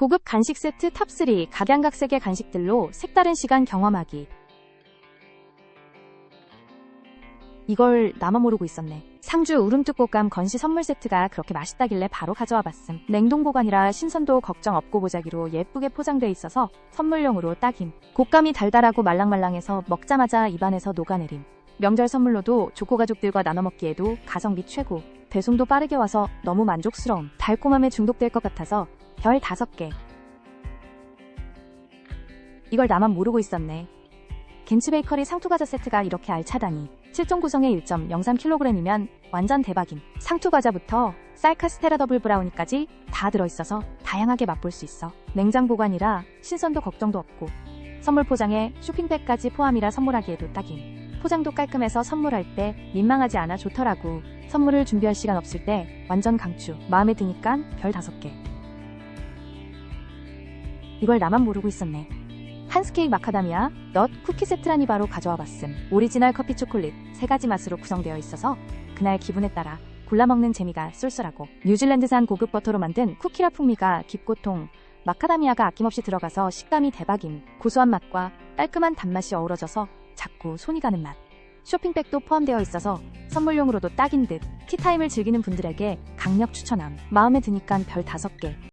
고급 간식 세트 탑3 각양각색의 간식들로 색다른 시간 경험하기. 이걸 나만 모르고 있었네. 상주 우름뚝 곶감 건시 선물 세트가 그렇게 맛있다길래 바로 가져와 봤음. 냉동 보관이라 신선도 걱정 없고 보자기로 예쁘게 포장돼 있어서 선물용으로 딱임. 곶감이 달달하고 말랑말랑해서 먹자마자 입안에서 녹아내림. 명절 선물로도 조코 가족들과 나눠 먹기에도 가성비 최고. 배송도 빠르게 와서 너무 만족스러움. 달콤함에 중독될 것 같아서 별 5개. 이걸 나만 모르고 있었네. 겐츠 베이커리 상투과자 세트가 이렇게 알차다니. 7종 구성의 1.03kg이면 완전 대박임. 상투과자부터 쌀카스테라 더블 브라우니까지 다 들어있어서 다양하게 맛볼 수 있어. 냉장 보관이라 신선도 걱정도 없고 선물 포장에 쇼핑백까지 포함이라 선물하기에도 딱임. 포장도 깔끔해서 선물할 때 민망하지 않아 좋더라고. 선물을 준비할 시간 없을 때 완전 강추. 마음에 드니까 별 5개. 이걸 나만 모르고 있었네. 한스케이크 마카다미아, 넛, 쿠키 세트라니 바로 가져와 봤음. 오리지널 커피 초콜릿 세 가지 맛으로 구성되어 있어서 그날 기분에 따라 골라 먹는 재미가 쏠쏠하고 뉴질랜드산 고급 버터로 만든 쿠키라 풍미가 깊고 통 마카다미아가 아낌없이 들어가서 식감이 대박임. 고소한 맛과 깔끔한 단맛이 어우러져서 자꾸 손이 가는 맛. 쇼핑백도 포함되어 있어서 선물용으로도 딱인 듯 티타임을 즐기는 분들에게 강력 추천함. 마음에 드니깐 별 5개.